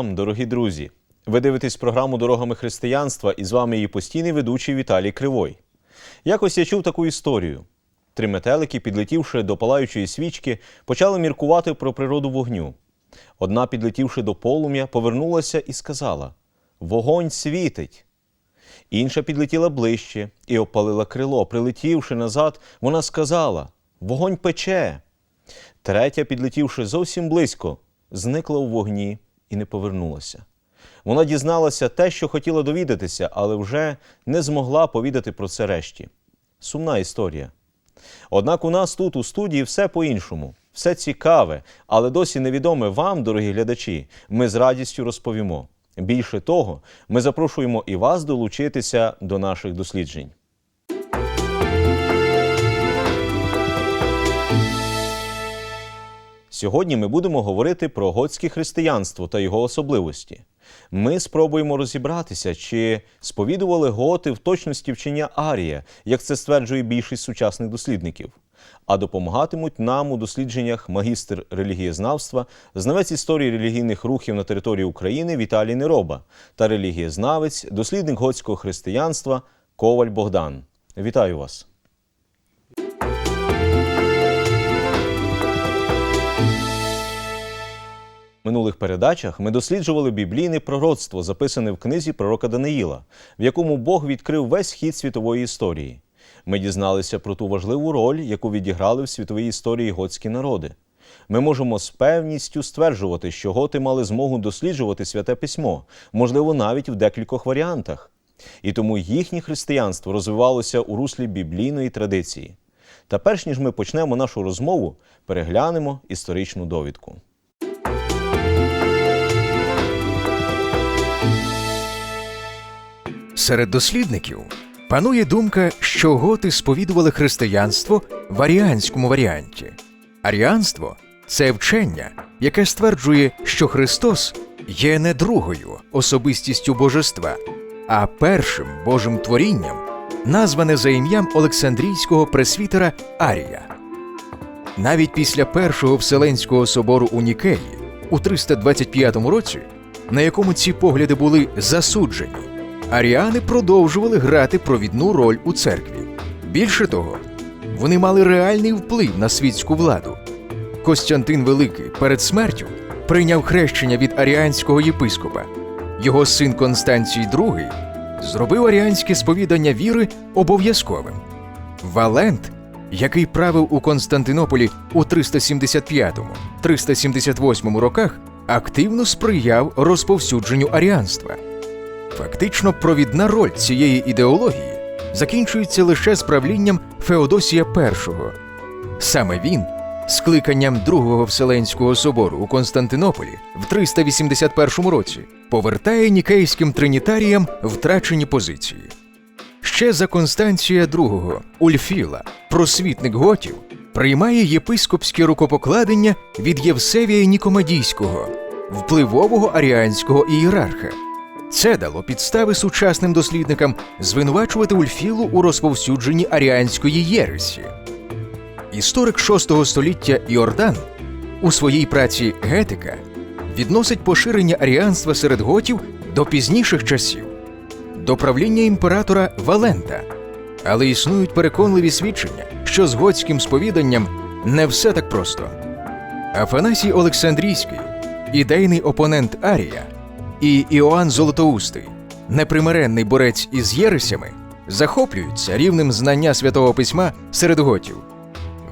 Вам, дорогі друзі! Ви дивитесь програму Дорогами християнства і з вами її постійний ведучий Віталій Кривой. Якось я чув таку історію. Три метелики, підлетівши до палаючої свічки, почали міркувати про природу вогню. Одна, підлетівши до полум'я, повернулася і сказала: Вогонь світить. Інша підлетіла ближче і обпалила крило. Прилетівши назад, вона сказала: Вогонь пече. Третя, підлетівши зовсім близько, зникла у вогні і не повернулася. Вона дізналася те, що хотіла довідатися, але вже не змогла повідати про це решті. Сумна історія. Однак у нас тут, у студії, все по-іншому, все цікаве, але досі невідоме вам, дорогі глядачі, ми з радістю розповімо. Більше того, ми запрошуємо і вас долучитися до наших досліджень. Сьогодні ми будемо говорити про готське християнство та його особливості. Ми спробуємо розібратися, чи сповідували готи в точності вчення Арія, як це стверджує більшість сучасних дослідників. А допомагатимуть нам у дослідженнях магістр релігієзнавства, знавець історії релігійних рухів на території України Віталій Нероба та релігієзнавець, дослідник готського християнства Коваль Богдан. Вітаю вас! Минулих передачах ми досліджували біблійне пророцтво, записане в книзі пророка Даниїла, в якому Бог відкрив весь хід світової історії. Ми дізналися про ту важливу роль, яку відіграли в світовій історії готські народи. Ми можемо з певністю стверджувати, що готи мали змогу досліджувати святе письмо, можливо, навіть в декількох варіантах. І тому їхнє християнство розвивалося у руслі біблійної традиції. Та перш ніж ми почнемо нашу розмову, переглянемо історичну довідку. Серед дослідників панує думка, що готи сповідували християнство в аріанському варіанті. Аріанство це вчення, яке стверджує, що Христос є не другою особистістю божества, а першим Божим творінням, назване за ім'ям Олександрійського пресвітера Арія. Навіть після першого Вселенського собору у Нікеї у 325 році, на якому ці погляди були засуджені, аріани продовжували грати провідну роль у церкві. Більше того, вони мали реальний вплив на світську владу. Костянтин Великий перед смертю прийняв хрещення від аріанського єпископа. Його син Констанцій II зробив аріанське сповідання віри обов'язковим. Валент, який правив у Константинополі у 375-378 роках, активно сприяв розповсюдженню аріанства. Фактично, провідна роль цієї ідеології закінчується лише з правлінням Феодосія І. Саме він, скликанням Другого Вселенського собору у Константинополі в 381 році, повертає нікейським тринітаріям втрачені позиції. Ще за Констанція II Ульфіла, просвітник готів, приймає єпископське рукопокладення від Євсевія Нікомадійського, впливового аріанського ієрарха. Це дало підстави сучасним дослідникам звинувачувати Ульфілу у розповсюдженні аріанської єресі. Історик VI століття Іордан у своїй праці Гетика відносить поширення аріанства серед готів до пізніших часів, до правління імператора Валента. Але існують переконливі свідчення, що з готським сповіданням не все так просто. Афанасій Олександрійський, ідейний опонент Арія, і Іоанн Золотоустий, непримиренний борець із єресями, захоплюються рівнем знання святого письма серед готів.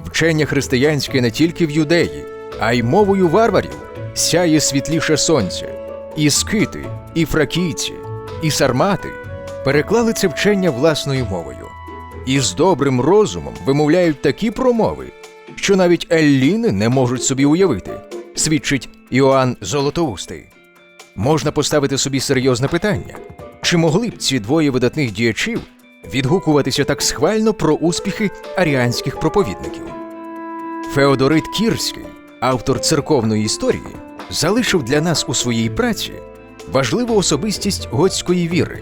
Вчення християнське не тільки в юдеї, а й мовою варварів сяє світліше сонця. І скити, і фракійці, і сармати переклали це вчення власною мовою. І з добрим розумом вимовляють такі промови, що навіть елліни не можуть собі уявити, свідчить Іоанн Золотоустий. Можна поставити собі серйозне питання: чи могли б ці двоє видатних діячів відгукуватися так схвально про успіхи аріанських проповідників? Феодорит Кірський, автор церковної історії, залишив для нас у своїй праці важливу особистість готської віри,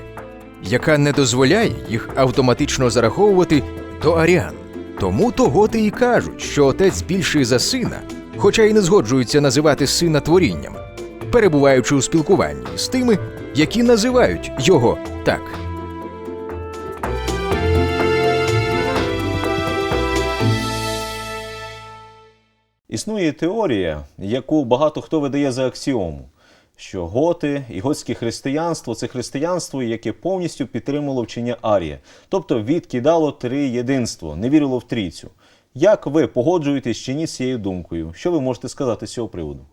яка не дозволяє їх автоматично зараховувати до аріан. Тому то готи і кажуть, що отець більший за сина, хоча й не згоджуються називати сина творінням. Перебуваючи у спілкуванні з тими, які називають його так. Існує теорія, яку багато хто видає за аксіому, що готи і готське християнство це християнство, яке повністю підтримало вчення Арія, тобто відкидало три єдинство, не вірило в трійцю. Як ви погоджуєтесь чи ні з цією думкою? Що ви можете сказати з цього приводу?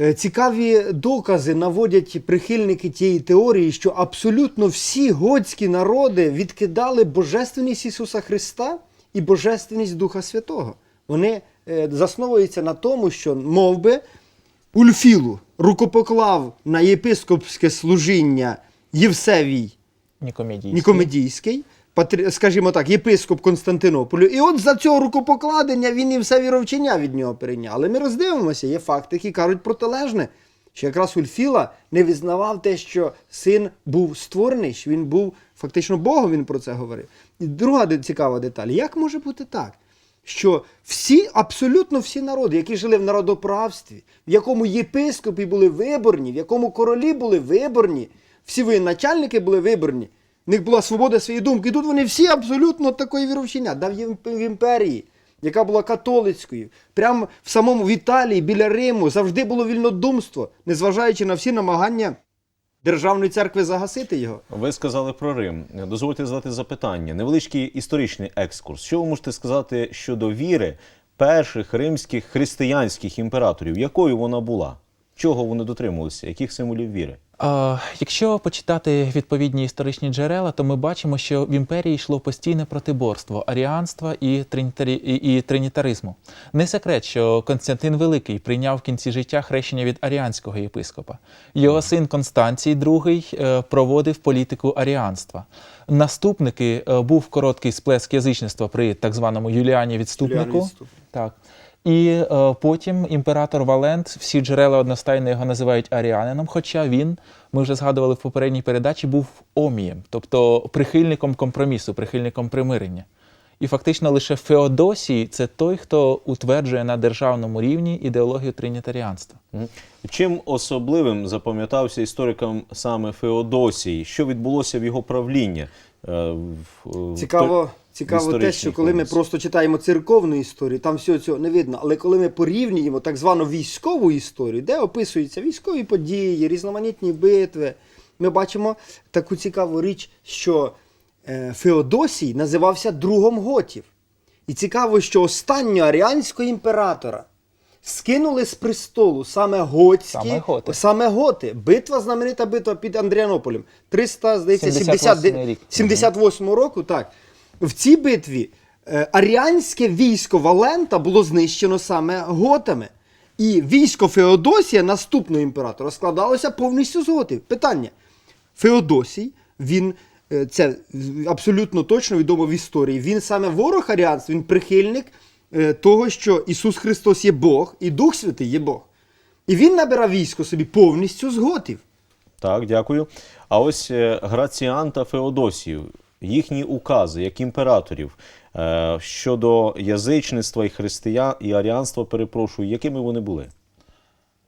Е, Цікаві докази наводять прихильники тієї теорії, що абсолютно всі готські народи відкидали божественність Ісуса Христа і божественність Духа Святого. Вони е, засновуються на тому, що мов би, Ульфілу рукопоклав на єпископське служіння Євсевій Нікомедійський. Нікомедійський, скажімо так, єпископ Константинополю. І от за цього рукопокладення він і все віровчення від нього перейняв. Але ми роздивимося, є факти, які кажуть протилежне. Що якраз Ульфіла не визнавав те, що син був створений, що він був фактично Богом, він про це говорив. І друга цікава деталь: як може бути так? Що всі, абсолютно всі народи, які жили в народоправстві, в якому єпископи були виборні, в якому королі були виборні, всі воєначальники були виборні, в них була свобода своєї думки. І тут вони всі абсолютно такої віровчення. Дав в імперії, яка була католицькою. Прямо в самому в Італії, біля Риму, завжди було вільнодумство, незважаючи на всі намагання державної церкви загасити його. Ви сказали про Рим. Дозвольте задати запитання. Невеличкий історичний екскурс. Що ви можете сказати щодо віри перших римських християнських імператорів? Якою вона була? Чого вони дотримувалися? Яких символів віри? Якщо почитати відповідні історичні джерела, то ми бачимо, що в імперії йшло постійне протиборство аріанства і, тринітарі... і, тринітаризму. Не секрет, що Константин Великий прийняв в кінці життя хрещення від аріанського єпископа. Його син Констанцій II е, проводив політику аріанства. Наступники е, був короткий сплеск язичництва при так званому Юліані Відступнику. Юліані Відступнику. Так. І е, потім імператор Валент, всі джерела одностайно його називають аріанином, хоча він, ми вже згадували в попередній передачі, був омієм, тобто прихильником компромісу, прихильником примирення. І фактично лише Феодосій це той, хто утверджує на державному рівні ідеологію тринітаріанства. Чим особливим запам'ятався історикам саме Феодосій? Що відбулося в його правлінні? Е, в- в Цікаво, цікаво те, що коли ми просто читаємо церковну історію, там всього цього не видно. Але коли ми порівнюємо так звану військову історію, де описуються військові події, різноманітні битви, ми бачимо таку цікаву річ, що е, Феодосій називався другом готів. І цікаво, що останнього аріанського імператора скинули з престолу саме готські, Саме готи. саме готи. Битва, знаменита битва під Андріанополем. 300, здається, 78 70, рік. 78 року, так. В цій битві е, аріанське військо Валента було знищено саме готами. І військо Феодосія, наступного імператора, складалося повністю з готів. Питання. Феодосій, він, е, це абсолютно точно відомо в історії. Він саме ворог аріанства, він прихильник е, того, що Ісус Христос є Бог і Дух Святий є Бог. І він набирав військо собі повністю з готів. Так, дякую. А ось Граціан та Феодосію, їхні укази як імператорів е, щодо язичництва і християн і аріанства, перепрошую, якими вони були?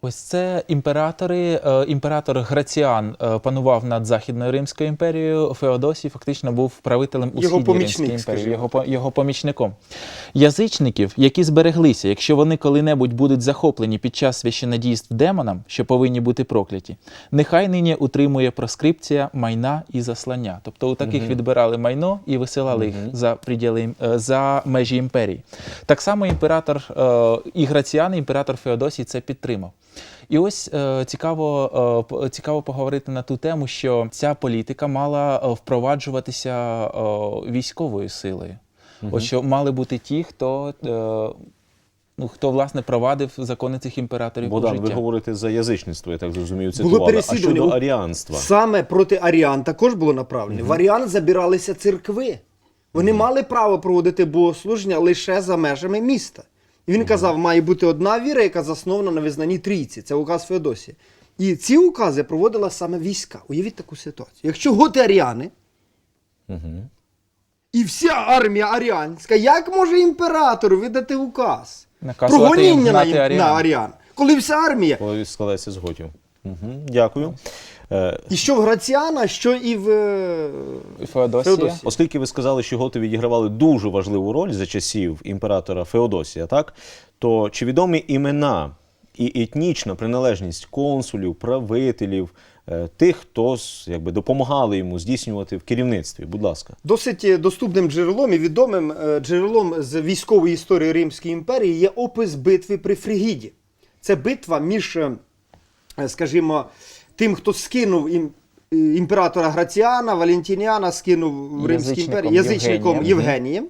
Ось це імператори. е, Імператор Граціан е, панував над Західною Римською імперією. Феодосій фактично був правителем у Його Східній Римській імперії, його, його помічником. Язичників, які збереглися, якщо вони коли-небудь будуть захоплені під час священодійств демонам, що повинні бути прокляті, нехай нині утримує проскрипція майна і заслання. Тобто у таких відбирали майно і висилали їх за приділи е, за межі імперії. Так само імператор і Граціан, і імператор Феодосій це підтримав. І ось е, цікаво, е, цікаво поговорити на ту тему, що ця політика мала е, впроваджуватися е, військовою силою. Ось що мали бути ті, хто, е, ну, хто власне провадив закони цих імператорів у Богдан, життя. ви говорите за язичництво, я так зрозумію, Це Було переслідування. щодо аріанства? Саме проти аріан також було направлено. В аріан забиралися церкви. Вони мали право проводити богослуження лише за межами міста. І він казав, має бути одна віра, яка заснована на визнанні трійці. Це указ Феодосія. І ці укази проводила саме війська. Уявіть таку ситуацію. Якщо готи аріани, і вся армія аріанська, як може імператор видати указ? Наказувати їм Прогоніння на, на аріан. Коли вся армія Коли складається з готів. Угу, дякую. Е, І що в Граціана, що і в Феодосія. Феодосія. Оскільки ви сказали, що готи відігравали дуже важливу роль за часів імператора Феодосія, так то чи відомі імена і етнічна приналежність консулів, правителів, е, тих, хто з- якби допомагали йому здійснювати в керівництві? Будь ласка. Досить доступним джерелом і відомим е, джерелом з військової історії Римської імперії є опис битви при Фригіді. Це битва між, е, скажімо, тим, хто скинув ім- е, імператора Граціана, Валентініана, скинув в Римській імперії язичником Євгенієм. Євгенієм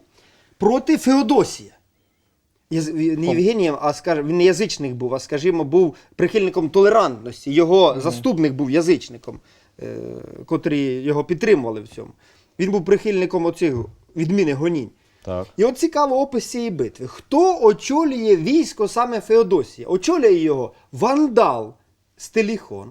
проти Феодосія. Яз- Не Євгенієм, а скажімо, він не язичник був, а скажімо, був прихильником толерантності. Його заступник був язичником, е, котрі його підтримували в цьому. Він був прихильником оцих відміни гонінь. Так. І от цікаво опис цієї битви. Хто очолює військо саме Феодосія? Очолює його вандал Стеліхон.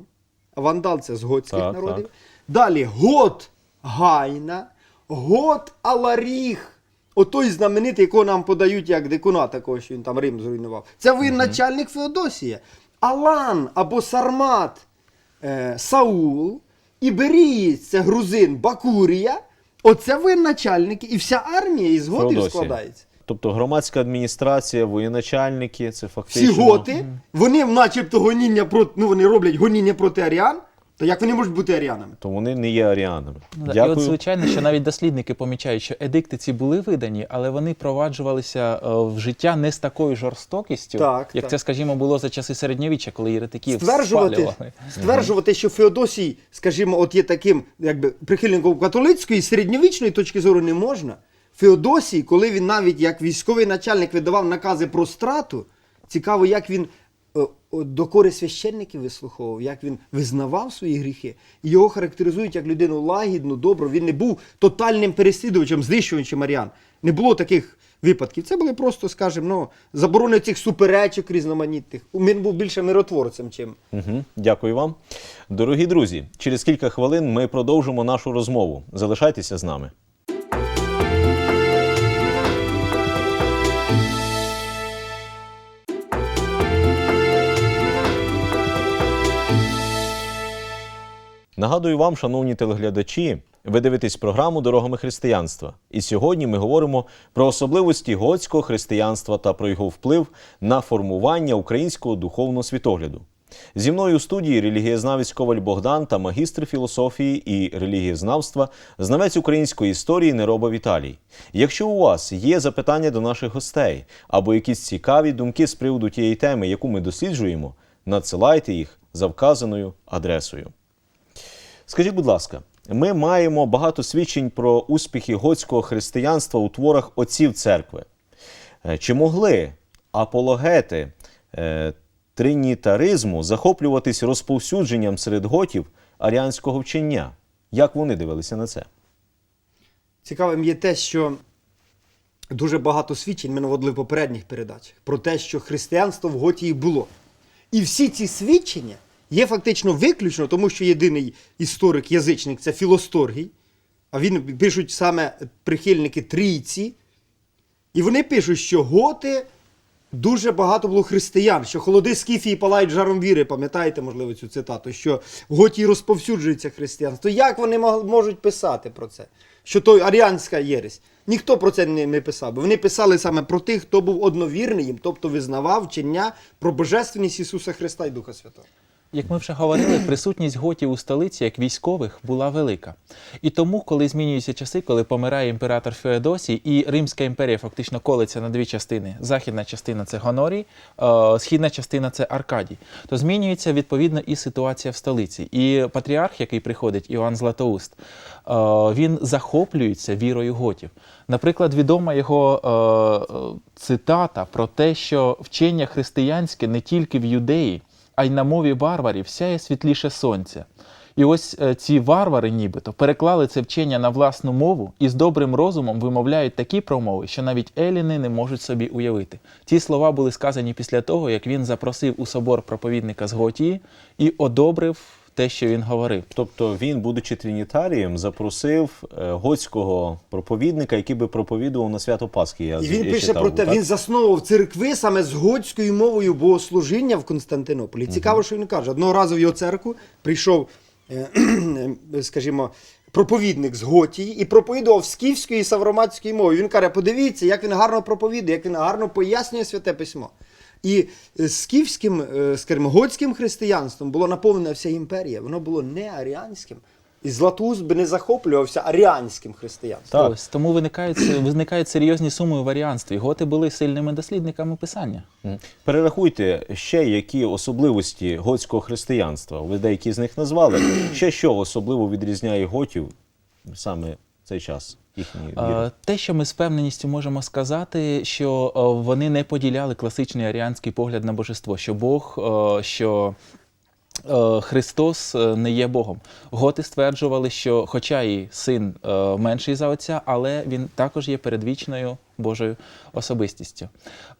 Вандал це з готських Так, народів. так. Далі Гот Гайна, Гот Аларіх. Отой знаменитий, якого нам подають як дикуна, такого, що він там Рим зруйнував. Це воєначальник Феодосія. Алан або Сармат е, Саул, Іберієць це грузин Бакурія. Оце воєначальники, і вся армія із готів Феодосія. складається. Тобто громадська адміністрація, воєначальники, це Всі готи, вони начебто гоніння проти, ну вони роблять гоніння проти аріан, то як вони можуть бути аріанами? То вони не є аріанами. Ну, да. І от, звичайно, що навіть дослідники помічають, що едикти ці були видані, але вони проваджувалися е, в життя не з такою жорстокістю, Так, як так. це, скажімо, було за часи середньовіччя, коли єретиків Стверджувати, спалювали. стверджувати, що Феодосій, скажімо, от є таким якби прихильником католицької середньовічної точки зору не можна. Феодосій, коли він навіть як військовий начальник видавав накази про страту, цікаво, як він е, докори священників вислуховував, як він визнавав свої гріхи. Його характеризують як людину лагідну, добру. Він не був тотальним переслідувачем, знищувачем аріан. Не було таких випадків. Це були просто, скажімо, ну, заборони цих суперечок різноманітних. Він був більше миротворцем, чим Угу, дякую вам. Дорогі друзі, через кілька хвилин ми продовжимо нашу розмову. Залишайтеся з нами. Нагадую вам, шановні телеглядачі, ви дивитесь програму Дорогами християнства. І сьогодні ми говоримо про особливості готського християнства та про його вплив на формування українського духовного світогляду. Зі мною у студії релігієзнавець Коваль Богдан та магістр філософії і релігієзнавства, знавець української історії Нероба Віталій. Якщо у вас є запитання до наших гостей або якісь цікаві думки з приводу тієї теми, яку ми досліджуємо, надсилайте їх за вказаною адресою. Скажіть, будь ласка, ми маємо багато свідчень про успіхи готського християнства у творах отців церкви. Е, Чи могли апологети е, тринітаризму захоплюватись розповсюдженням серед готів аріанського вчення? Як вони дивилися на це? Цікавим є те, що дуже багато свідчень ми наводили в попередніх передачах про те, що християнство в Готії було. І всі ці свідчення є фактично виключно, тому що єдиний історик-язичник це Філосторгій, а він пишуть саме прихильники трійці. І вони пишуть, що готи дуже багато було християн, що холоди Скіфії палають жаром віри. Пам'ятаєте, можливо, цю цитату, що в Готії розповсюджується християнство. Як вони можуть писати про це? Що то аріанська єресь? Ніхто про це не писав. Бо вони писали саме про тих, хто був одновірний їм, тобто визнавав вчення про божественність Ісуса Христа і Духа Святого. Як ми вже говорили, присутність готів у столиці як військових була велика. І тому, коли змінюються часи, коли помирає імператор Феодосій, і Римська імперія фактично колиться на дві частини: західна частина це Гонорій, е, східна частина це Аркадій, то змінюється відповідно і ситуація в столиці. І патріарх, який приходить, Іоанн Златоуст, е, він захоплюється вірою готів. Наприклад, відома його е, цитата про те, що вчення християнське не тільки в юдеї а й на мові варварів сяє світліше сонця. І ось е, ці варвари, нібито, переклали це вчення на власну мову і з добрим розумом вимовляють такі промови, що навіть еліни не можуть собі уявити. Ці слова були сказані після того, як він запросив у собор проповідника з Готії і одобрив те, що він говорив. Тобто він, будучи тринітарієм, запросив е, готського проповідника, який би проповідував на свято Пасхи. Я, І він я пише читав, про те, так? він засновував церкви саме з готською мовою богослужіння в Константинополі. Цікаво, що він каже. Одного разу в його церкву прийшов, е, е, скажімо, проповідник з Готії і проповідував скіфською і савроматською мовою. Він каже: подивіться, як він гарно проповідує, як він гарно пояснює святе письмо. І е, скіфським, е, скажімо, готським християнством було наповнена вся імперія. Воно було не аріанським. І Златоуст би не захоплювався аріанським християнством. Так. Ось тому виникають виникають серйозні суми у варіанстві. Готи були сильними дослідниками писання. Перерахуйте ще які особливості готського християнства. Ви деякі з них назвали. Ще що особливо відрізняє готів саме в цей час Їхні віри? Е, Те, що ми з певненістю можемо сказати, що е, вони не поділяли класичний аріанський погляд на божество, що Бог, е, що Христос е, не є Богом. Готи стверджували, що, хоча і син е, менший за отця, але він також є передвічною Божою особистістю.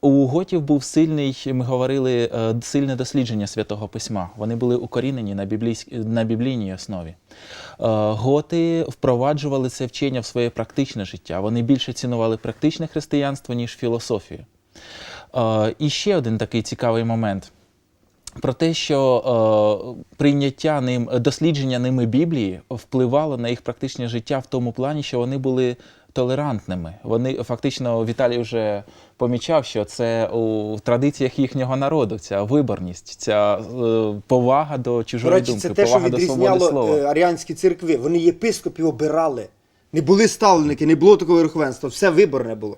У готів був сильний, ми говорили, е, сильне дослідження святого письма. Вони були укорінені на, біблійськ... на біблійній основі. Е, Готи впроваджували це вчення в своє практичне життя. Вони більше цінували практичне християнство, ніж філософію. Е, І ще один такий цікавий момент. Про те, що е, прийняття ним, дослідження ними Біблії впливало на їх практичне життя в тому плані, що вони були толерантними. Вони фактично Віталій вже помічав, що це у традиціях їхнього народу, ця виборність, ця е, повага до чужої речі, думки, це те, що повага до свободи слова. е, аріанські церкви. Вони єпископів обирали. Не були ставленики, не було такого верховенства, все виборне було.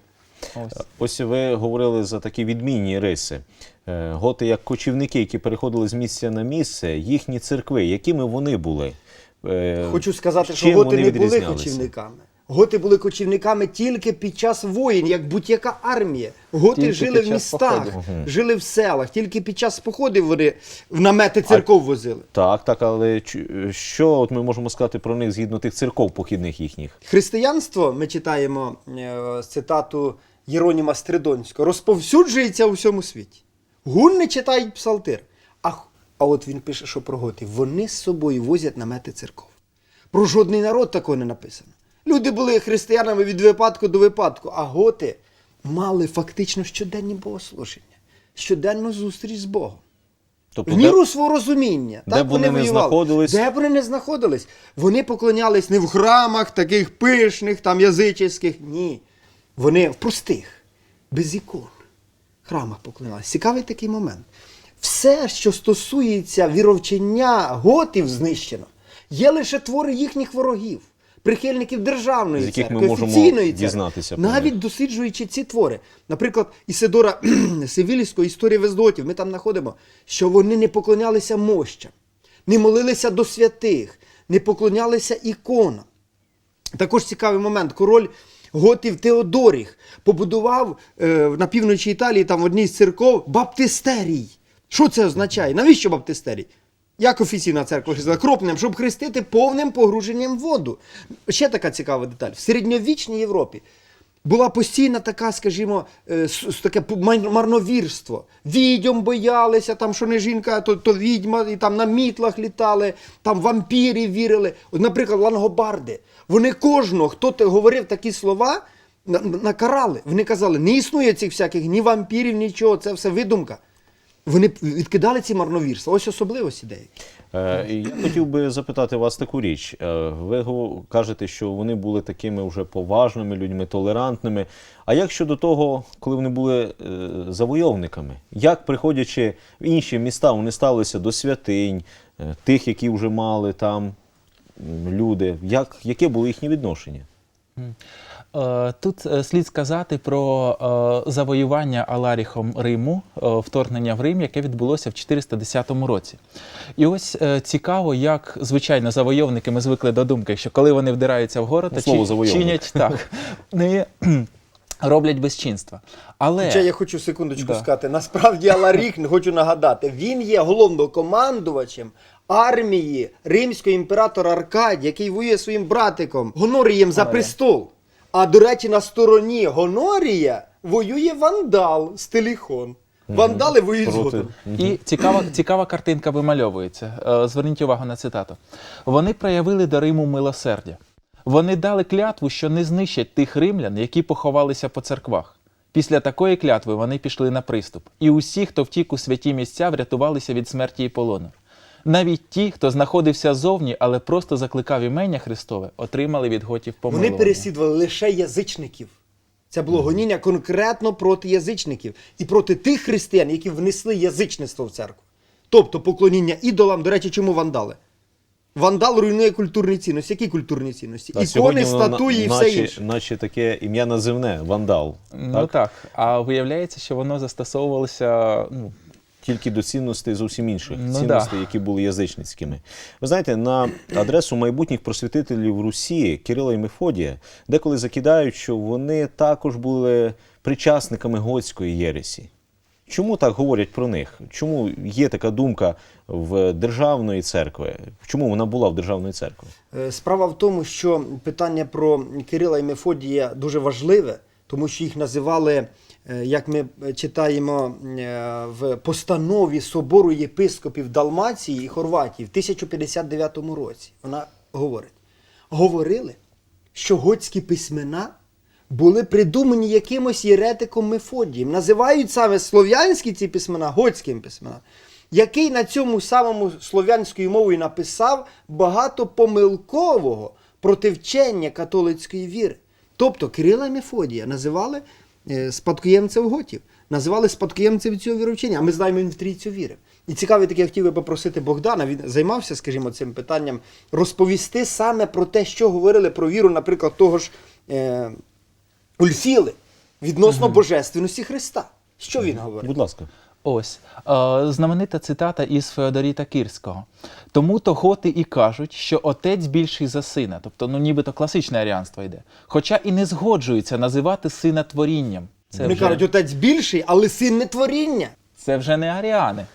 Ось. Ось ви говорили за такі відмінні риси. Е, Готи як кочівники, які переходили з місця на місце, їхні церкви, якими вони були? Е, Хочу сказати, що готи вони не були кочівниками. Готи були кочівниками тільки під час воїн, як будь-яка армія. Готи Тільки жили в містах, походу. жили в селах, тільки під час походів вони в намети церков возили. Так, так, але що от ми можемо сказати про них згідно тих церков похідних їхніх? Християнство, ми читаємо е, цитату Єроніма Стридонського, розповсюджується у всьому світі. Гунни читають псалтир. А, а от він пише, що про готів. Вони з собою возять намети церков. Про жодний народ такого не написано. Люди були християнами від випадку до випадку, а готи мали фактично щоденні богослуження, щоденну зустріч з Богом. Тобто, В де- міру свого розуміння. де так б вони не знаходились? Де б вони не знаходились. Вони поклонялись не в храмах таких пишних, там язичних. Ні. Вони в простих, без ікон. Храмах поклонялись. Цікавий такий момент. Все, що стосується віровчення готів, знищено. Є лише твори їхніх ворогів, прихильників державної З яких ми церкви, можемо офіційної церкви. дізнатися про Навіть досліджуючи ці твори, наприклад, Ісидора Севільського історії Вездотів, ми там знаходимо, що вони не поклонялися мощам, не молилися до святих, не поклонялися іконам. Також цікавий момент. Король Готів Теодоріх побудував е, на півночі Італії там в одній з церков баптистерій. Що це означає? Навіщо баптистерій? Як офіційна церква хрестила? Кропним, щоб хрестити повним погруженням в воду. Ще така цікава деталь. В середньовічній Європі була постійна така, скажімо, е, таке марновірство. Відьом боялися, там, що не жінка, то, то відьма, і там на мітлах літали, там вампірів вірили. От, наприклад, лангобарди. Вони кожного, хто говорив такі слова, накарали. Вони казали, не існує цих всяких ні вампірів, нічого, це все видумка. Вони відкидали ці марновірства. Ось особливості деякі. Е, Я хотів би запитати вас таку річ. Е, Ви го- кажете, що вони були такими вже поважними людьми, толерантними. А як щодо того, коли вони були е, завойовниками? Як, приходячи в інші міста, вони ставилися до святинь, е, тих, які вже мали там м, люди? Як, яке було їхнє відношення? Е, Тут е, слід сказати про е, завоювання Аларіхом Риму, вторгнення в Рим, яке відбулося в 410 році. І ось цікаво, як звичайно завойовники ми звикли до думки, що коли вони вдираються в город, Ну, то чи- чинять так, не роблять безчинства. Але Хоча я хочу секундочку Да. сказати, насправді Аларік, хочу нагадати, він є головнокомандувачем армії римського імператора Аркадія, який воює своїм братиком Гонорієм за престол. А до речі, на стороні Гонорія воює вандал Стеліхон. Вандали воюють згодом. І цікава, цікава картинка вимальовується. Е, Зверніть увагу на цитату. Вони проявили до Риму милосердя. Вони дали клятву, що не знищать тих римлян, які поховалися по церквах. Після такої клятви вони пішли на приступ. І усі, хто втік у святі місця, врятувалися від смерті і полону. Навіть ті, хто знаходився зовні, але просто закликав імення Христове, отримали від готів Вони помилування. переслідували лише язичників. Це було гоніння конкретно проти язичників і проти тих християн, які внесли язичництво в церкву. Тобто поклоніння ідолам, до речі, чому вандали? Вандал руйнує культурні цінності. Які культурні цінності? Та Ікони, статуї і все наче, інше. наче таке ім'я називне вандал. Ну так. А виявляється, що воно застосовувалося ну, Тільки до цінностей зовсім інших Ну, цінностей, да. які були язичницькими. Ви знаєте, на адресу майбутніх просвітителів Русі Кирила і Мефодія деколи закидають, що вони також були причасниками готської єресі. Чому так говорять про них? Чому є така думка в державної церкви? Чому вона була в державної церкви? Е, Справа в тому, що питання про Кирила і Мефодія дуже важливе, тому що їх називали, як ми читаємо е, в постанові Собору єпископів Далмації і Хорватії в 1059 році. Вона говорить: говорили, що готські письмена були придумані якимось єретиком Мефодієм. Називають саме слов'янські ці письмена готськими письменами, який на цьому самому слов'янською мовою написав багато помилкового проти вчення католицької віри. Тобто Кирила і Мефодія називали е, спадкоємців готів, називали спадкоємців цього віровчення, а ми знаємо, він в трійцю вірив. І цікаве таке, я хотів би попросити Богдана, він займався, скажімо, цим питанням, розповісти саме про те, що говорили про віру, наприклад, того ж е, Ульфіли відносно божественності Христа. Що він говорить? Будь ласка. Ось е, знаменита цитата із Феодоріта Кірського. Тому то готи і кажуть, що отець більший за сина, тобто, ну нібито класичне аріанство йде. Хоча і не згоджуються називати сина творінням. Це Вони вже, кажуть, отець більший, але син не творіння. це вже не аріани.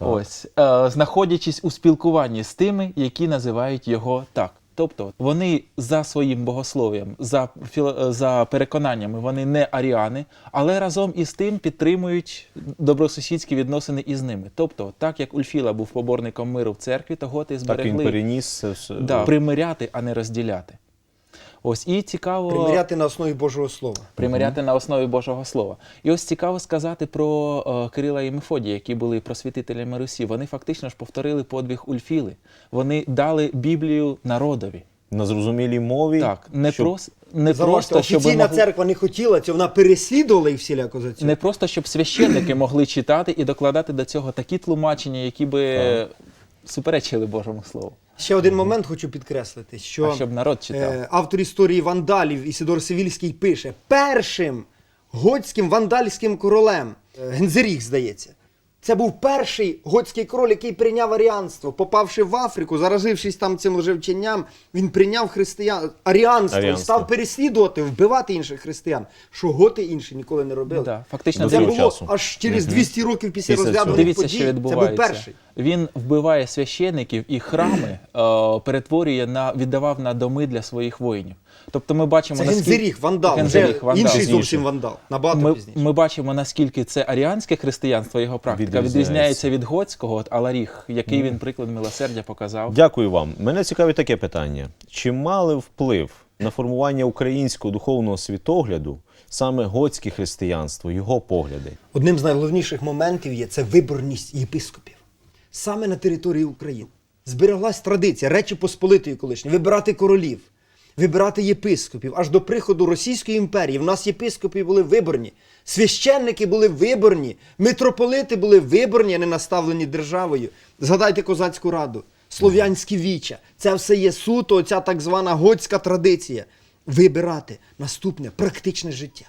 Ось, е, знаходячись у спілкуванні з тими, які називають його так. Тобто вони за своїм богослов'ям, за, е, за переконаннями, вони не аріани, але разом із тим підтримують добросусідські відносини із ними. Тобто, так як Ульфіла був поборником миру в церкві, то готи Так він переніс да, примиряти, а не розділяти. Ось і цікаво Примиряти на основі Божого Слова. примиряти на основі Божого Слова. І ось цікаво сказати про е, Кирила і Мефодія, які були просвітителями Русі. Вони фактично ж повторили подвиг Ульфіли. Вони дали Біблію народові. На зрозумілій мові. Так, не, щоб- прос, не Заважте, просто щоб офіційна могли- церква не хотіла цього, вона переслідувала їх всіляко за це. не просто щоб священники могли читати і докладати до цього такі тлумачення, які би суперечили Божому Слову. Ще один момент хочу підкреслити, що А щоб народ читав. е, автор історії вандалів Ісидор Сивільський пише: першим готським вандальським королем е, Гензеріх, здається. Це був перший готський король, який прийняв аріанство. Попавши в Африку, заразившись там цим лжевченням, він прийняв християн аріанство, і став переслідувати, вбивати інших християн, що готи інші ніколи не робили. Да, фактично, Це було часу. аж через 200 років після, Після розгляду. Дивіться, подій. що Це був перший. Він вбиває священиків і храми е, перетворює на віддавав на доми для своїх воїнів. Тобто ми бачимо Це наскільки- Гензеріх, вандал, Гензеріх, вже вандал. інший Пізніше. зовсім вандал, набагато Ми, пізніше. ми бачимо, наскільки це аріанське християнство, його практика Відрізняється. відрізняється від готського, от Аларіх, який він приклад милосердя показав. Дякую вам. Мене цікавить таке питання: чи мали вплив на формування українського духовного світогляду саме готське християнство, його погляди? Одним з найголовніших моментів є це виборність єпископів. Саме на території України збереглась традиція Речі Посполитої колишні вибирати королів, вибирати єпископів. Аж до приходу Російської імперії в нас єпископи були виборні, священники були виборні, митрополити були виборні, а не наставлені державою. Згадайте козацьку раду, слов'янські віча. Це все є суто, ця так звана готська традиція. Вибирати наступне практичне життя.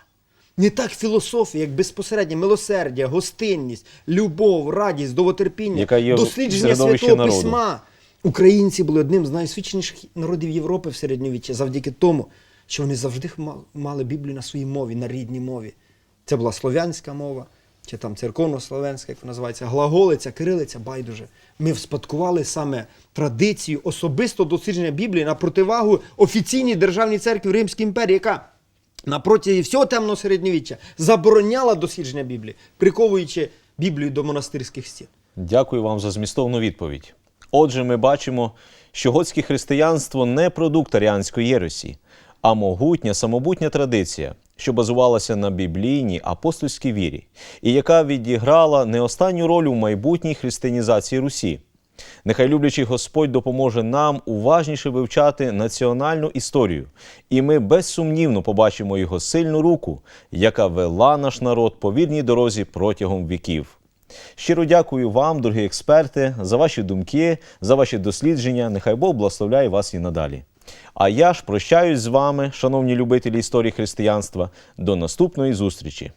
Не так філософія, як безпосереднє милосердя, гостинність, любов, радість, в дослідження святого народу. письма. Українці були одним з найосвіченіших народів Європи в середньовіччі завдяки тому, що вони завжди мали Біблію на своїй мові, на рідній мові. Це була слов'янська мова, чи там церковно-слов'янська, як вона називається, глаголиця, кирилиця, байдуже. Ми вспадкували саме традицію особисто дослідження Біблії на противагу офіційній державній церкві Римської імперії, яка на протязі всього темного середньовіччя забороняла дослідження Біблії, приковуючи Біблію до монастирських стін. Дякую вам за змістовну відповідь. Отже, ми бачимо, що готське християнство не продукт аріанської єресі, а могутня самобутня традиція, що базувалася на біблійній апостольській вірі, і яка відіграла не останню роль у майбутній християнізації Русі. Нехай люблячий Господь допоможе нам уважніше вивчати національну історію, і ми безсумнівно побачимо його сильну руку, яка вела наш народ по вірній дорозі протягом віків. Щиро дякую вам, дорогі експерти, за ваші думки, за ваші дослідження. Нехай Бог благословляє вас і надалі. А я ж прощаюсь з вами, шановні любителі історії християнства, до наступної зустрічі.